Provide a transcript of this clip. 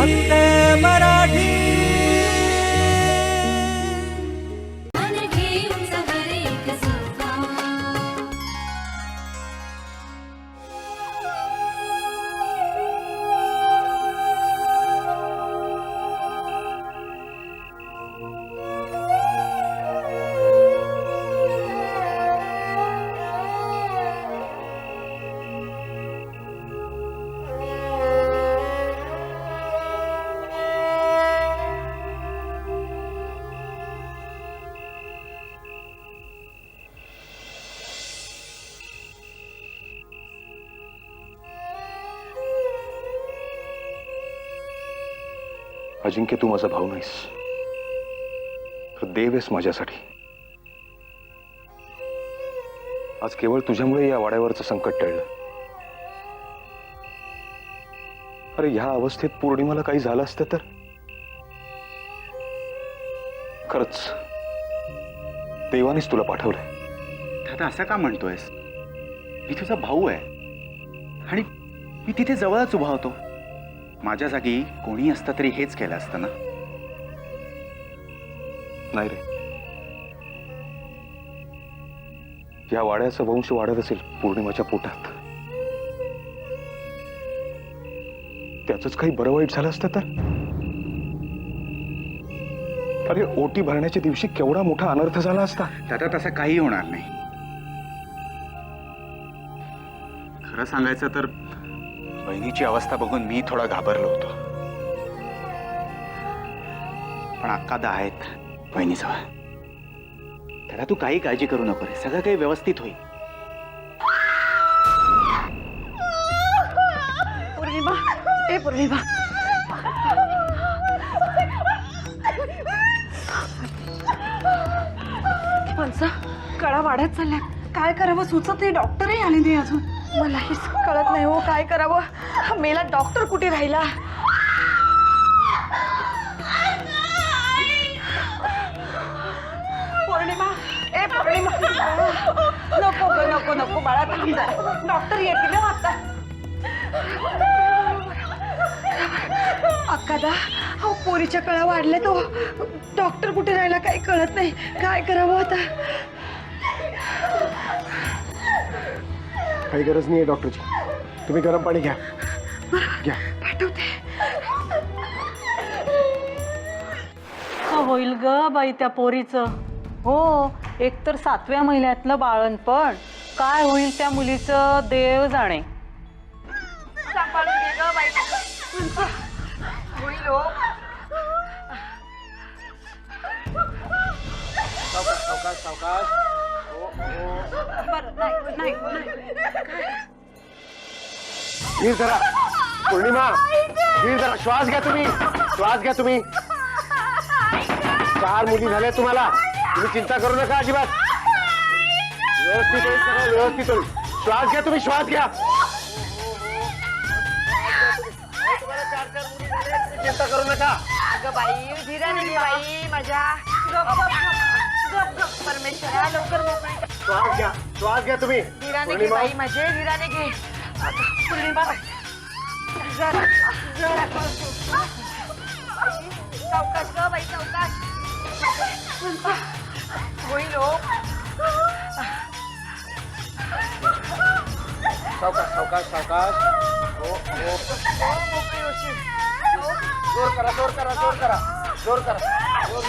Hot अजिंक्य तू माझा भाऊ नाहीस. तर देव आहेस माझ्यासाठी. आज केवळ तुझ्यामुळे या वाड्यावरचं संकट टळलं. अरे ह्या अवस्थेत पौर्णिमाला काही झालं असतं तर? खरंच देवानेच तुला पाठवलंय. दादा असं का म्हणतोयस? मी तुझा भाऊ आहे. आणि मी तिथे जवळच उभा होतो. माझ्या जागी कोणी असतं तरी हेच केलं असतं ना? नाही रे. या वाड्याचा वंश वाढत असेल पौर्णिमाच्या पोटात. त्याच काही बरं वाईट झालं असतं तर? अरे ओटी भरण्याच्या दिवशी केवढा मोठा अनर्थ झाला असता? दादा तसा काही होणार नाही. खरं सांगायचं तर बहिणीची अवस्था बघून मी थोडा घाबरलो होतो. पण अक्कादा आहेत बहिणीजवळ. दादा तू काही काळजी करू नको रे. सगळं काही व्यवस्थित होईल. पौर्णिमा ए पौर्णिमा. माणसं कळा वाढत चालल्या काय करावं? सुचत नाही डॉक्टरही आले नाही अजून. मलाही कळत नाही हो. काय करावं? मेला डॉक्टर कुठे राहिला? पौर्णिमा ए पौर्णिमा. नको ग नको नको बाळा थांब जरा. डॉक्टर येतील ना आता. अक्कादा अहो पोरीच्या कळा वाढल्या तो. डॉक्टर कुठे राहिला काही कळत नाही. काय करावं आता? काही गरज नाही आहे डॉक्टरची. तुम्ही गरम पाणी घ्या. घ्या. पाठवते. का होईल ग बाई त्या पोरीचं? हो एकतर सातव्या महिन्यातलं बाळणपण काय होईल त्या मुलीचं देव जाणे. हो. सावकाश सावकाश बरं नाही नाही नाही. धीर धरा पूर्णिमा धीर धरा श्वास घ्या तुम्ही श्वास घ्या तुम्ही. चार मुली झाल्या तुम्हाला. तुम्ही चिंता करू नका अजिबात. व्यवस्थित होईल सगळं व्यवस्थित होईल. श्वास घ्या तुम्ही श्वास घ्या. चिंता करू नका. अगं बाई धीराने घे बाई माझ्या गप गप गप गप परमेश्वरा लवकर श्वास घ्या श्वास घ्या तुम्ही. धीराने घे बाई माझे धीराने घे. अगं, पौर्णिमा जरा जरा सावकाश ग बाई सावकाश होईल हो सावकाश सावकाश सावकाश हो हो हो, मोकळी होशील जोर करा जोर करा जोर करा जोर करा जोर